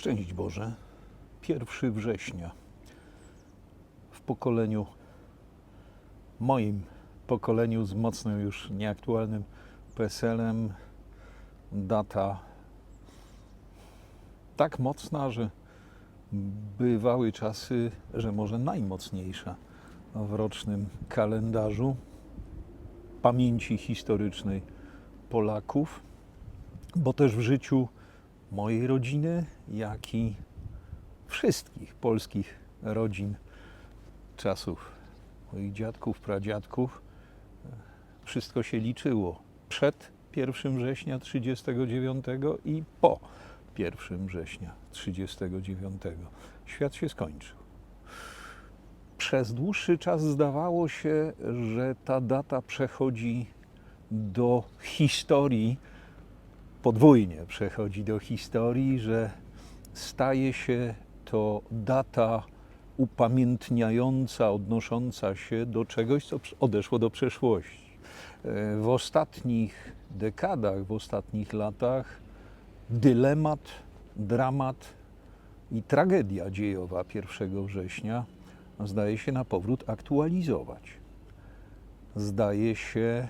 Szczęść Boże. 1 września. W pokoleniu moim pokoleniu z mocno już nieaktualnym PESEL-em data tak mocna, że bywały czasy, że może najmocniejsza w rocznym kalendarzu pamięci historycznej Polaków, bo też w życiu mojej rodziny, jak i wszystkich polskich rodzin czasów moich dziadków, pradziadków, wszystko się liczyło przed 1 września 1939 i po 1 września 1939. Świat się skończył. Przez dłuższy czas zdawało się, że ta data przechodzi do historii, podwójnie przechodzi do historii, że staje się to data upamiętniająca, odnosząca się do czegoś, co odeszło do przeszłości. E, W ostatnich dekadach, w ostatnich latach dylemat, dramat i tragedia dziejowa 1 września zdaje się na powrót aktualizować. Zdaje się,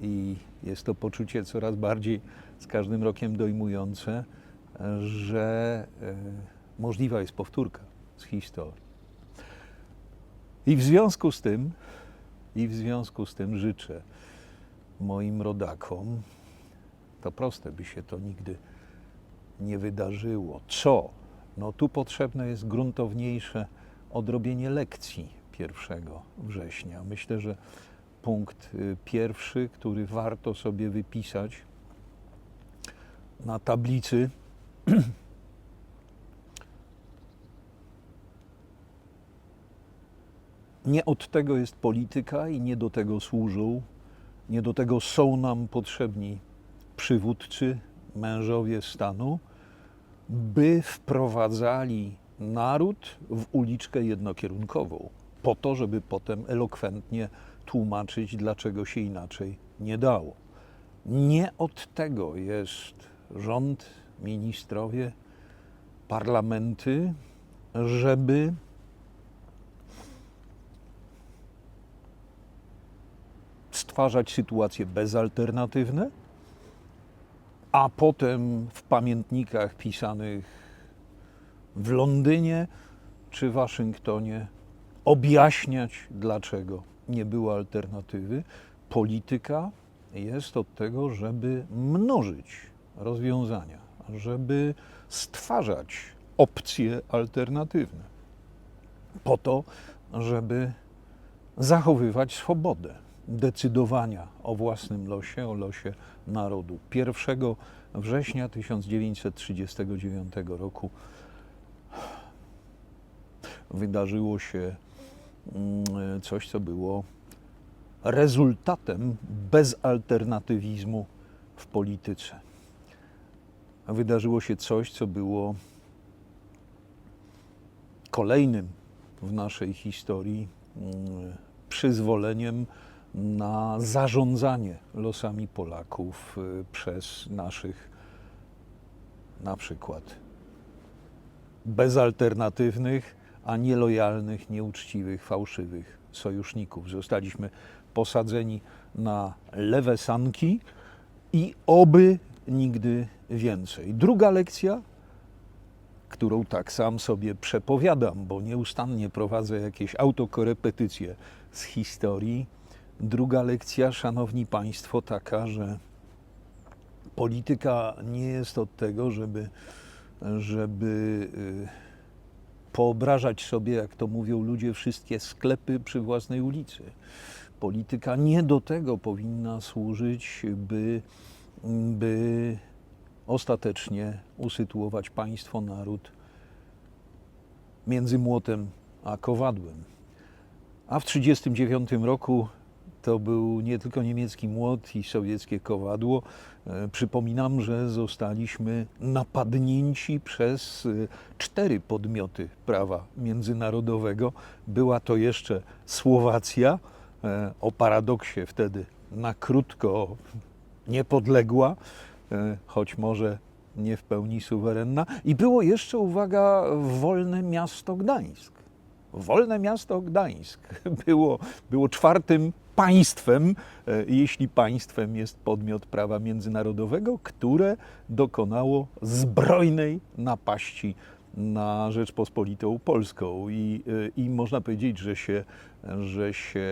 i jest to poczucie coraz bardziej z każdym rokiem dojmujące, że e, możliwa jest powtórka z historii. I w związku z tym, i w związku z tym życzę moim rodakom, to proste by się to nigdy nie wydarzyło. Co? No tu potrzebne jest gruntowniejsze odrobienie lekcji 1 września. Myślę, że punkt y, pierwszy, który warto sobie wypisać na tablicy, nie od tego jest polityka i nie do tego służą, nie do tego są nam potrzebni przywódcy, mężowie stanu, by wprowadzali naród w uliczkę jednokierunkową, po to, żeby potem elokwentnie tłumaczyć, dlaczego się inaczej nie dało. Nie od tego jest rząd, ministrowie, parlamenty, żeby stwarzać sytuacje bezalternatywne, a potem w pamiętnikach pisanych w Londynie czy Waszyngtonie objaśniać, dlaczego nie było alternatywy. Polityka jest od tego, żeby mnożyć rozwiązania, żeby stwarzać opcje alternatywne, po to, żeby zachowywać swobodę decydowania o własnym losie, o losie narodu. 1 września 1939 roku wydarzyło się mm, coś, co było rezultatem bezalternatywizmu w polityce. Wydarzyło się coś, co było kolejnym w naszej historii mm, przyzwoleniem na zarządzanie losami Polaków y, przez naszych na przykład bezalternatywnych, a nielojalnych, nieuczciwych, fałszywych sojuszników. Zostaliśmy posadzeni na lewe sanki i oby nigdy więcej. Druga lekcja, którą tak sam sobie przepowiadam, bo nieustannie prowadzę jakieś autokorepetycje z historii. Druga lekcja, szanowni państwo, taka, że polityka nie jest od tego, żeby, żeby y, poobrażać sobie, jak to mówią ludzie, wszystkie sklepy przy własnej ulicy. Polityka nie do tego powinna służyć, by, by ostatecznie usytuować państwo, naród między młotem a kowadłem. A w 1939 roku to był nie tylko niemiecki młot i sowieckie kowadło. E, Przypominam, że zostaliśmy napadnięci przez e, cztery podmioty prawa międzynarodowego. Była to jeszcze Słowacja, e, o paradoksie wtedy na krótko niepodległa, e, choć może nie w pełni suwerenna. I było jeszcze, uwaga, wolne miasto Gdańsk. Wolne miasto Gdańsk było, było czwartym państwem, e, jeśli państwem jest podmiot prawa międzynarodowego, które dokonało zbrojnej napaści na Rzeczpospolitą Polską. I, e, i można powiedzieć, że się, że się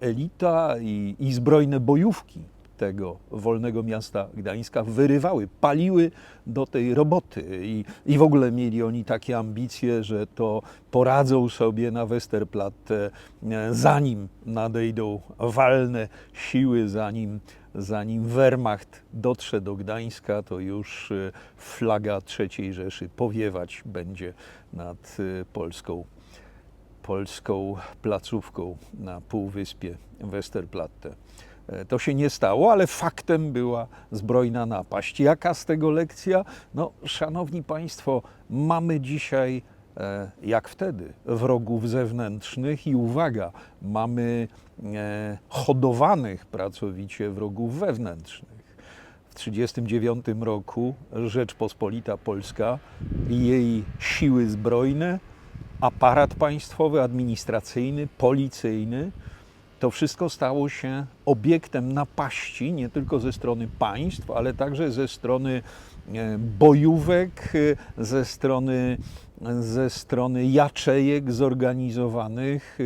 elita i, i zbrojne bojówki tego wolnego miasta Gdańska wyrywały, paliły do tej roboty i, i w ogóle mieli oni takie ambicje, że to poradzą sobie na Westerplatte, e, zanim nadejdą walne siły, zanim, zanim Wehrmacht dotrze do Gdańska, to już e, flaga III Rzeszy powiewać będzie nad e, polską polską placówką na półwyspie Westerplatte. E, To się nie stało, ale faktem była zbrojna napaść. Jaka z tego lekcja? No, szanowni Państwo, mamy dzisiaj, e, jak wtedy, wrogów zewnętrznych i uwaga, mamy e, hodowanych pracowicie wrogów wewnętrznych. W 1939 roku Rzeczpospolita Polska i jej siły zbrojne, aparat państwowy, administracyjny, policyjny, to wszystko stało się obiektem napaści nie tylko ze strony państw, ale także ze strony e, bojówek, e, ze strony, ze strony jaczejek zorganizowanych,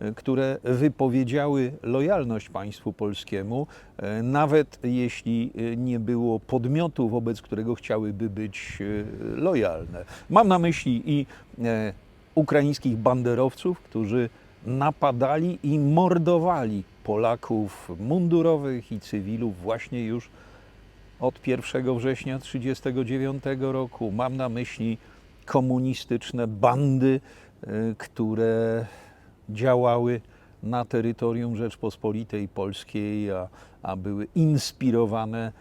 e, które wypowiedziały lojalność państwu polskiemu, e, nawet jeśli e, nie było podmiotu, wobec którego chciałyby być e, lojalne. Mam na myśli i e, ukraińskich banderowców, którzy napadali i mordowali Polaków mundurowych i cywilów właśnie już od 1 września 1939 roku. Mam na myśli komunistyczne bandy, y, które działały na terytorium Rzeczpospolitej Polskiej, a, a były inspirowane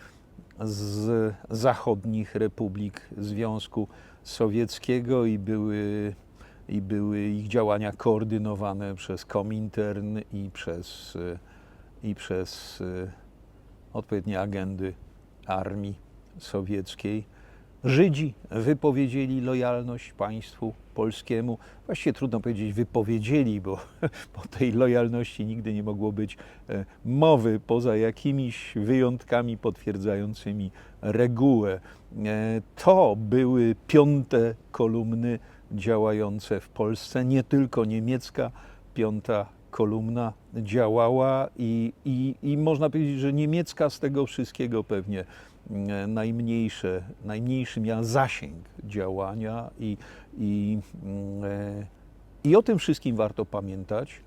z zachodnich republik Związku Sowieckiego i były i były ich działania koordynowane przez Komintern i przez, y, i przez y, odpowiednie agendy armii sowieckiej. Żydzi wypowiedzieli lojalność państwu polskiemu. Właściwie trudno powiedzieć wypowiedzieli, bo po tej lojalności nigdy nie mogło być e, mowy poza jakimiś wyjątkami potwierdzającymi regułę. E, To były piąte kolumny działające w Polsce. Nie tylko niemiecka piąta kolumna działała i, i, i można powiedzieć, że niemiecka z tego wszystkiego pewnie e, najmniejsze, najmniejszy miała zasięg działania i, i, mm, e, i o tym wszystkim warto pamiętać.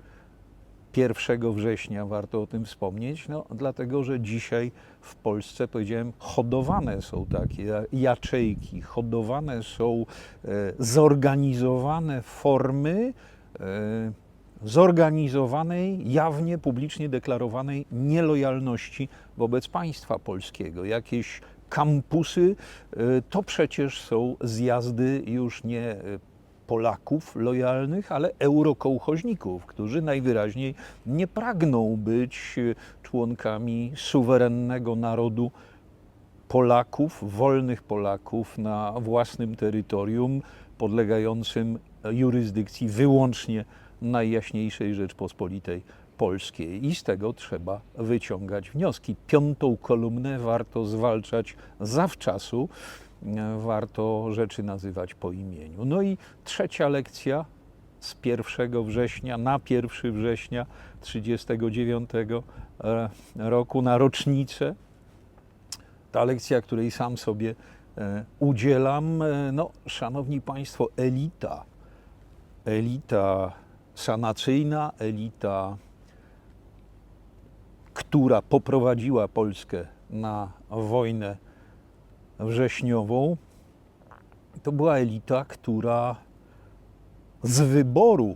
1 września warto o tym wspomnieć, no, dlatego że dzisiaj w Polsce, powiedziałem, hodowane są takie jaczejki, hodowane są e, zorganizowane formy e, zorganizowanej, jawnie, publicznie deklarowanej nielojalności wobec państwa polskiego. Jakieś kampusy e, to przecież są zjazdy już nie Polaków lojalnych, ale eurokołchoźników, którzy najwyraźniej nie pragną być e, członkami suwerennego narodu Polaków, wolnych Polaków na własnym terytorium podlegającym jurysdykcji wyłącznie Najjaśniejszej Rzeczpospolitej Polskiej. I z tego trzeba wyciągać wnioski. Piątą kolumnę warto zwalczać zawczasu, warto rzeczy nazywać po imieniu. No i trzecia lekcja z 1 września na 1 września 1939 e, roku na rocznicę. Ta lekcja, której sam sobie e, udzielam, e, no, szanowni Państwo, elita, elita sanacyjna, elita, która poprowadziła Polskę na wojnę wrześniową, to była elita, która z wyboru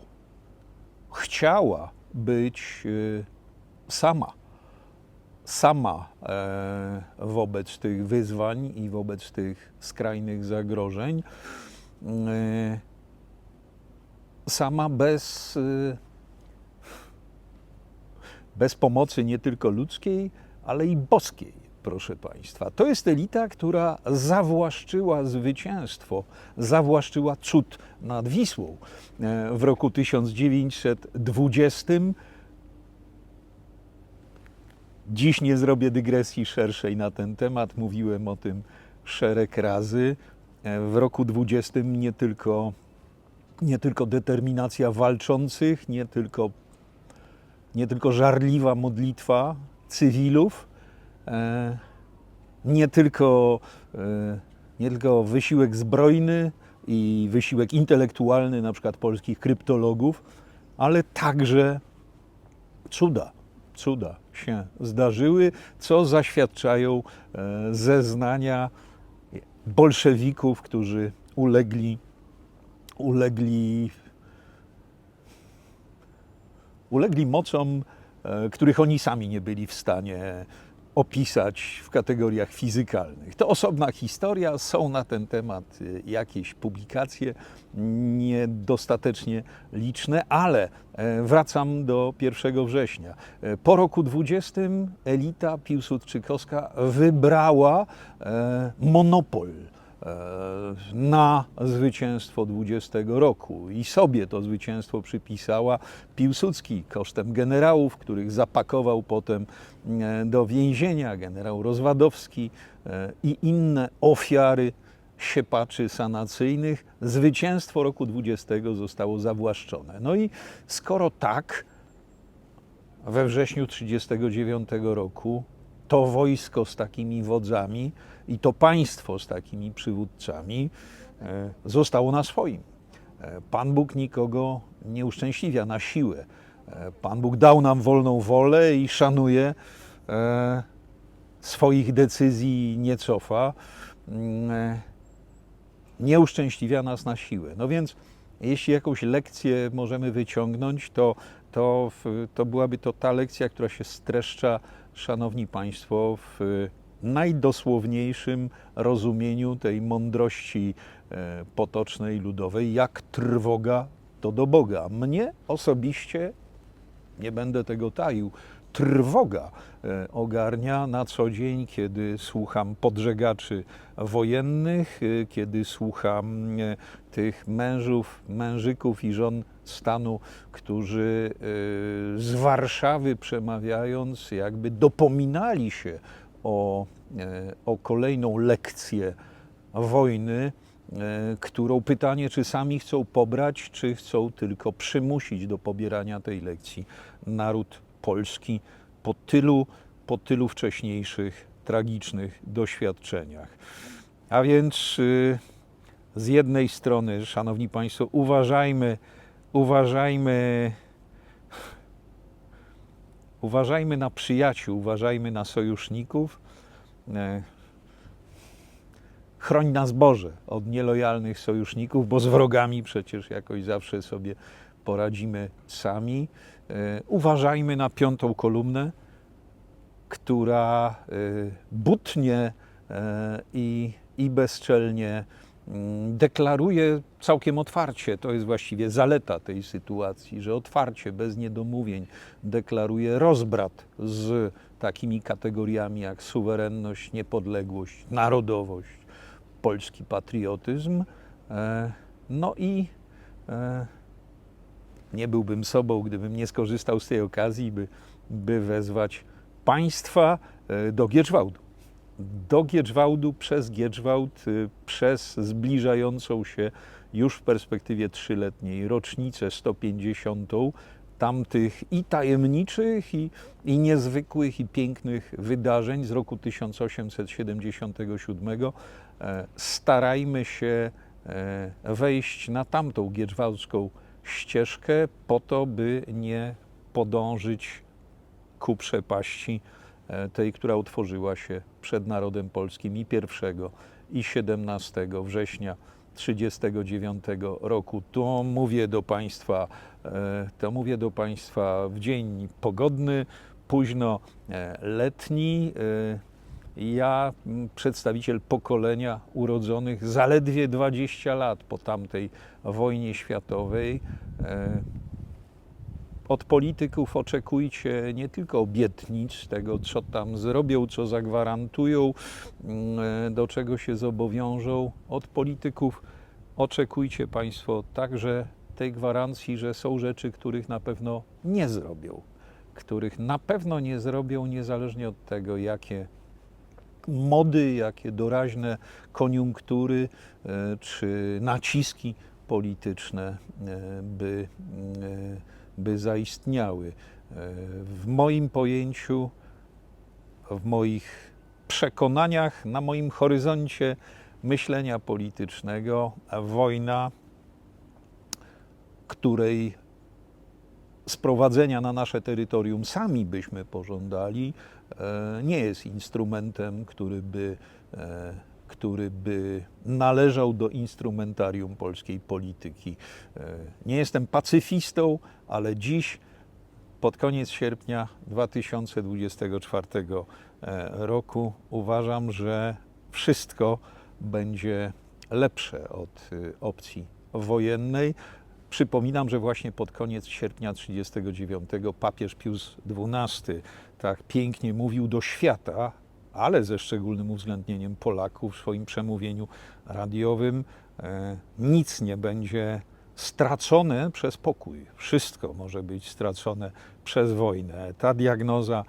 chciała być y, sama. Sama e, wobec tych wyzwań i wobec tych skrajnych zagrożeń. E, sama bez, bez pomocy nie tylko ludzkiej, ale i boskiej. Proszę Państwa. To jest elita, która zawłaszczyła zwycięstwo, zawłaszczyła cud nad Wisłą e, w roku 1920. Dziś nie zrobię dygresji szerszej na ten temat, mówiłem o tym szereg razy. E, W roku 20 nie tylko, nie tylko determinacja walczących, nie tylko, nie tylko żarliwa modlitwa cywilów, nie tylko, e, nie tylko wysiłek zbrojny i wysiłek intelektualny, na przykład polskich kryptologów, ale także cuda, cuda się zdarzyły, co zaświadczają e, zeznania bolszewików, którzy ulegli, ulegli, ulegli mocom, e, których oni sami nie byli w stanie opisać w kategoriach fizykalnych. To osobna historia, są na ten temat y, jakieś publikacje, niedostatecznie liczne, ale e, wracam do 1 września. E, Po roku 20 elita piłsudczykowska wybrała e, monopol na zwycięstwo 20 roku i sobie to zwycięstwo przypisała Piłsudski kosztem generałów, których zapakował potem e, do więzienia, generał Rozwadowski e, i inne ofiary siepaczy sanacyjnych. Zwycięstwo roku 20 zostało zawłaszczone. No i skoro tak, we wrześniu 1939 roku to wojsko z takimi wodzami i to państwo z takimi przywódcami e, zostało na swoim. E, Pan Bóg nikogo nie uszczęśliwia na siłę. E, Pan Bóg dał nam wolną wolę i szanuje swoich decyzji, nie cofa. Mm, Nie uszczęśliwia nas na siłę. No więc, jeśli jakąś lekcję możemy wyciągnąć, to, to, to byłaby to ta lekcja, która się streszcza, Szanowni Państwo, w najdosłowniejszym rozumieniu tej mądrości e, potocznej, ludowej, jak trwoga to do Boga. Mnie osobiście, nie będę tego taił, trwoga e, ogarnia na co dzień, kiedy słucham podżegaczy wojennych, e, kiedy słucham tych mężów, mężyków i żon stanu, którzy z Warszawy przemawiając, jakby dopominali się o, e, o kolejną lekcję wojny, e, którą pytanie, czy sami chcą pobrać, czy chcą tylko przymusić do pobierania tej lekcji naród polski po tylu, po tylu wcześniejszych tragicznych doświadczeniach. A więc y, z jednej strony, Szanowni Państwo, uważajmy, uważajmy, uważajmy na przyjaciół, uważajmy na sojuszników. E, Chroń nas Boże od nielojalnych sojuszników, bo z wrogami przecież jakoś zawsze sobie poradzimy sami. E, Uważajmy na piątą kolumnę, która e, butnie i, i bezczelnie deklaruje całkiem otwarcie, to jest właściwie zaleta tej sytuacji, że otwarcie, bez niedomówień, deklaruje rozbrat z takimi kategoriami jak suwerenność, niepodległość, narodowość, polski patriotyzm. E, No i e, nie byłbym sobą, gdybym nie skorzystał z tej okazji, by, by wezwać państwa e, do Gieczwałdu. Do Gieczwałdu, przez Gieczwałd, y, przez zbliżającą się już w perspektywie trzyletniej rocznicę 150 tamtych i tajemniczych, i, i niezwykłych, i pięknych wydarzeń z roku 1877. E, Starajmy się e, wejść na tamtą gieczwałdzką ścieżkę po to, by nie podążyć ku przepaści tej, która utworzyła się przed narodem polskim i 1 i 17 września 1939 roku. To mówię do Państwa, e, to mówię do Państwa w dzień pogodny, późno e, letni. e, Ja, przedstawiciel pokolenia urodzonych zaledwie 20 lat po tamtej wojnie światowej, e, od polityków oczekujcie nie tylko obietnic, tego co tam zrobią, co zagwarantują, mm, do czego się zobowiążą. Od polityków oczekujcie Państwo także tej gwarancji, że są rzeczy, których na pewno nie zrobią, których na pewno nie zrobią, niezależnie od tego, jakie mody, jakie doraźne koniunktury e, czy naciski polityczne e, by, e, by zaistniały. E, W moim pojęciu, w moich przekonaniach, na moim horyzoncie myślenia politycznego, wojna, której sprowadzenia na nasze terytorium sami byśmy pożądali, e, nie jest instrumentem, który by, e, który by należał do instrumentarium polskiej polityki. E, Nie jestem pacyfistą, ale dziś, pod koniec sierpnia 2024 e, roku, uważam, że wszystko będzie lepsze od y, opcji wojennej. Przypominam, że właśnie pod koniec sierpnia 1939 papież Pius XII tak pięknie mówił do świata, ale ze szczególnym uwzględnieniem Polaków w swoim przemówieniu radiowym. E, nic nie będzie stracone przez pokój. Wszystko może być stracone przez wojnę. Ta diagnoza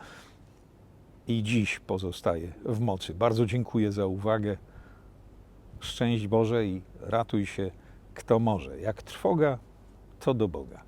i dziś pozostaje w mocy. Bardzo dziękuję za uwagę. Szczęść Boże i ratuj się kto może. Jak trwoga, to do Boga.